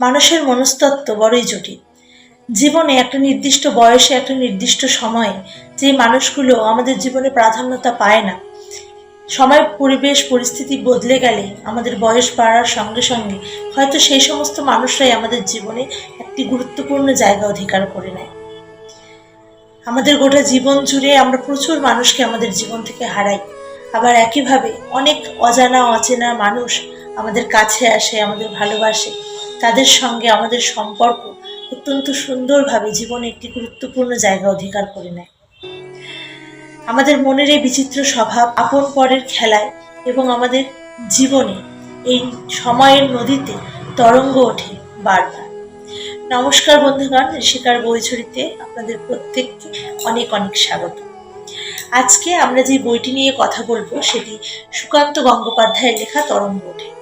মানুষের মনস্তত্ত্ব বড়ই জটিল। জীবনে একটা নির্দিষ্ট বয়সে একটা নির্দিষ্ট সময়ে যে মানুষগুলো আমাদের জীবনে প্রাধান্যতা পায় না, সময়, পরিবেশ, পরিস্থিতি বদলে গেলে আমাদের বয়স বাড়ার সঙ্গে সঙ্গে হয়তো সেই সমস্ত মানুষরাই আমাদের জীবনে একটি গুরুত্বপূর্ণ জায়গা অধিকার করে নেয়। আমাদের গোটা জীবন জুড়ে আমরা প্রচুর মানুষকে আমাদের জীবন থেকে হারাই। আবার একইভাবে অনেক অজানা, অচেনা মানুষ আমাদের কাছে আসে, আমাদের ভালোবাসে। তাদের সঙ্গে আমাদের সম্পর্ক অত্যন্ত সুন্দরভাবে জীবনে একটি গুরুত্বপূর্ণ জায়গা অধিকার করে নেয়। আমাদের মনের এই বিচিত্র স্বভাব আপন পরের খেলায় এবং আমাদের জীবনে এই সময়ের নদীতে তরঙ্গ ওঠে বারবার। নমস্কার বন্ধুগণ, ঋষিকার বইছড়িতে আপনাদের প্রত্যেককে অনেক অনেক স্বাগত। আজকে আমরা যে বইটি নিয়ে কথা বলব, সেটি সুকান্ত গঙ্গোপাধ্যায়ের লেখা তরঙ্গ ওঠে।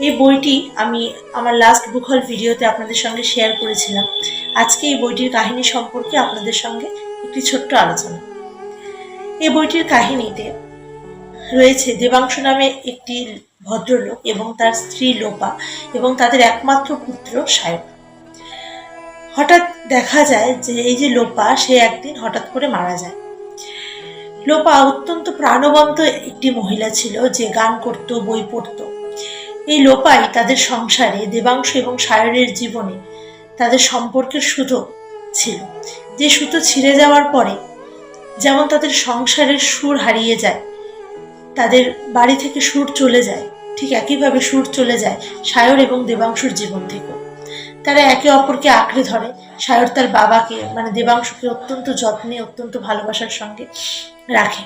এই বইটি আমি আমার লাস্ট বুকহল ভিডিওতে আপনাদের সঙ্গে শেয়ার করেছিলাম। আজকে এই বইটির কাহিনী সম্পর্কে আপনাদের সঙ্গে একটি ছোট্ট আলোচনা। এই বইটির কাহিনীতে রয়েছে দেবাংশু নামে একটি ভদ্রলোক এবং তার স্ত্রী লোপা এবং তাদের একমাত্র পুত্র সায়ক হঠাৎ দেখা যায় যে এই যে লোপা, সে একদিন হঠাৎ করে মারা যায়। লোপা অত্যন্ত প্রাণবন্ত একটি মহিলা ছিল যে গান করত, বই পড়ত। এই লোপাই তাদের সংসারে, দেবাংশু এবং সায়রের জীবনে তাদের সম্পর্কের সুতো ছিল। যে সুতো ছিঁড়ে যাওয়ার পরে যেমন তাদের সংসারের সুর হারিয়ে যায়, তাদের বাড়ি থেকে সুর চলে যায়, ঠিক একইভাবে সুর চলে যায় সায়র এবং দেবাংশুর জীবন থেকেও। তারা একে অপরকে আঁকড়ে ধরে, সায়র তার বাবাকে মানে দেবাংশকে অত্যন্ত যত্নে, অত্যন্ত ভালোবাসার সঙ্গে রাখে।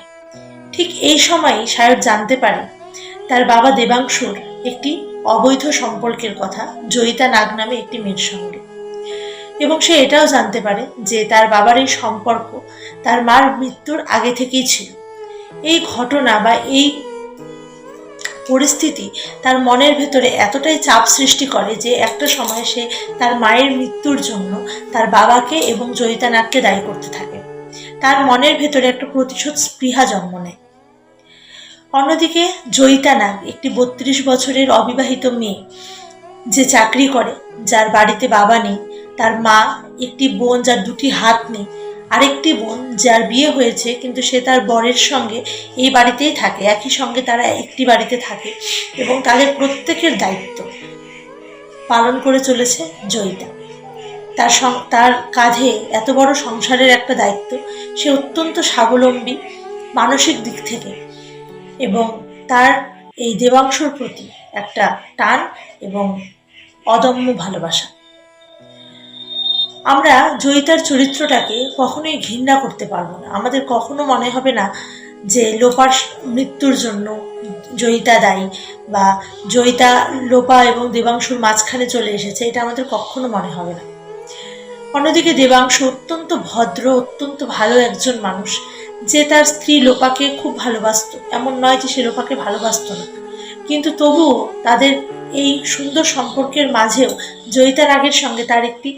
ঠিক এই সময়ই সায়র জানতে পারে, তার বাবা দেবাংশুর একটি অবৈধ সম্পর্কের কথা, জয়িতা নাগ নামে একটি মেয়ের সঙ্গে। এবং সে এটাও জানতে পারে যে তার বাবার এই সম্পর্ক তার মার মৃত্যুর আগে থেকেই ছিল। এই ঘটনা বা এই পরিস্থিতি তার মনের ভেতরে এতটাই চাপ সৃষ্টি করে যে একটা সময় সে তার মায়ের মৃত্যুর জন্য তার বাবাকে এবং জয়িতা নাগকে দায়ী করতে থাকে। তার মনের ভেতরে একটা প্রতিশোধ স্পৃহা জন্ম নেয়। অন্যদিকে জয়িতা নাগ একটি বত্রিশ বছরের অবিবাহিত মেয়ে যে চাকরি করে, যার বাড়িতে বাবা নেই, তার মা একটি বোন যার দুটি হাত নেই, আরেকটি বোন যার বিয়ে হয়েছে, কিন্তু সে তার বরের সঙ্গে এই বাড়িতেই থাকে, একই সঙ্গে তারা একটি বাড়িতে থাকে এবং তাদের প্রত্যেকের দায়িত্ব পালন করে চলেছে জয়িতা। তার তার কাঁধে এত বড় সংসারের একটা দায়িত্ব, সে অত্যন্ত স্বাবলম্বী মানসিক দিক থেকে। এবং তার এই দেবাংশর প্রতি একটা টান এবং অদম্য ভালোবাসা। আমরা জয়িতার চরিত্রটাকে কখনোই ঘৃণা করতে পারব না। আমাদের কখনো মনে হবে না যে লোপার মৃত্যুর জন্য জয়িতা দায়ী বা জয়িতা, লোপা এবং দেবাংশুর মাঝখানে চলে এসেছে, এটা আমাদের কখনো মনে হবে না। অন্যদিকে দেবাংশু অত্যন্ত ভদ্র, অত্যন্ত ভালো একজন মানুষ। যে তার স্ত্রী লোপাকে খুব ভালোবাসত, এমন নয় যে সে লোপাকে ভালোবাসত না। কিন্তু তবুও তাদের এই সুন্দর সম্পর্কের মাঝেও জয়িতা রাগের সঙ্গে তার একটি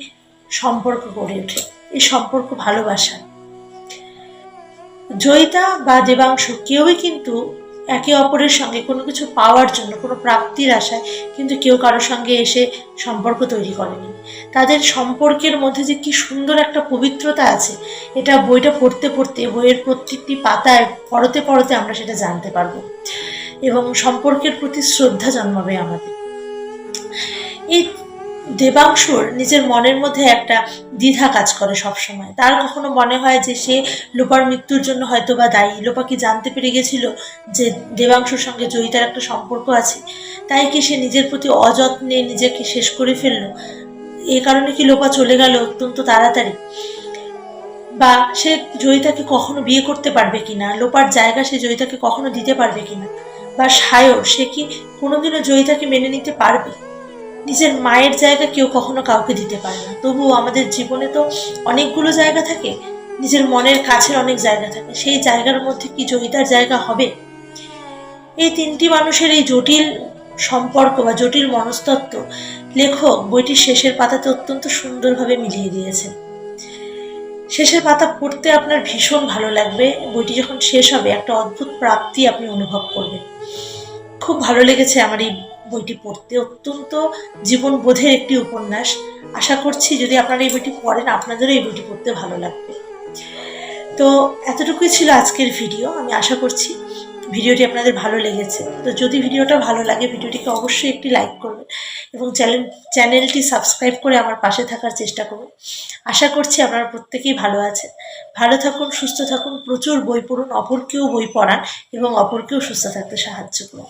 সম্পর্ক গড়ে ওঠে, এই সম্পর্ক ভালোবাসা জয়িতা বা দেবাংশ কেউই কিন্তু একে অপরের সঙ্গে কোনো কিছু পাওয়ার জন্য, কোনো প্রাপ্তির আশায় কিন্তু কেউ কারোর সঙ্গে এসে সম্পর্ক তৈরি করেনি। তাদের সম্পর্কের মধ্যে যে কি সুন্দর একটা পবিত্রতা আছে, এটা বইটা পড়তে পড়তে, বইয়ের প্রত্যেকটি পাতায়, পড়তে পড়তে আমরা সেটা জানতে পারব। এবং সম্পর্কের প্রতি শ্রদ্ধা জন্মাবে আমাদের। এই দেবাংশুর নিজের মনের মধ্যে একটা দ্বিধা কাজ করে সব সময় তার কখনো মনে হয় যে সে লোপার মৃত্যুর জন্য হয়তো বা দায়ী। লোপা কি জানতে পেরে গেছিল যে দেবাংশুর সঙ্গে জয়িতার একটা সম্পর্ক আছে? তাই কি সে নিজের প্রতি অযত্নে নিজেকে শেষ করে ফেলল? এ কারণে কি লোপা চলে গেল অত্যন্ত তাড়াতাড়ি? বা সে জয়িতাকে কখনো বিয়ে করতে পারবে কিনা? লোপার জায়গা সে জয়িতাকে কখনো দিতে পারবে কিনা? বা সায়র, সে কি কোনোদিনও জয়িতাকে মেনে নিতে পারবে? নিজের মায়ের জায়গা কেউ কখনো কাউকে দিতে পারে না। তবুও আমাদের জীবনে তো অনেকগুলো জায়গা থাকে, নিজের মনের কাছের অনেক জায়গা থাকে। সেই জায়গার মধ্যে কি জয়িতার জায়গা হবে? এই তিনটি মানুষের এই জটিল সম্পর্ক বা জটিল মনস্তত্ত্ব লেখক বইটির শেষের পাতাতে অত্যন্ত সুন্দরভাবে মিলিয়ে দিয়েছেন। শেষের পাতা পড়তে আপনার ভীষণ ভালো লাগবে। বইটি যখন শেষ হবে, একটা অদ্ভুত প্রাপ্তি আপনি অনুভব করবেন। খুব ভালো লেগেছে আমার এই বইটি পড়তে অত্যন্ত জীবনবোধের একটি উপন্যাস। আশা করছি যদি আপনারা এই বইটি পড়েন, আপনাদেরও এই বইটি পড়তে ভালো লাগবে। তো এতটুকুই ছিল আজকের ভিডিও। আমি আশা করছি ভিডিওটি আপনাদের ভালো লেগেছে। তো যদি ভিডিওটা ভালো লাগে, ভিডিওটিকে অবশ্যই একটি লাইক করবেন এবং চ্যানেল চ্যানেলটি সাবস্ক্রাইব করে আমার পাশে থাকার চেষ্টা করুন আশা করছি আপনারা প্রত্যেকেই ভালো আছেন। ভালো থাকুন, সুস্থ থাকুন, প্রচুর বই পড়ুন, অপরকেও বই পড়ান এবং অপরকেও সুস্থ থাকতে সাহায্য করুন।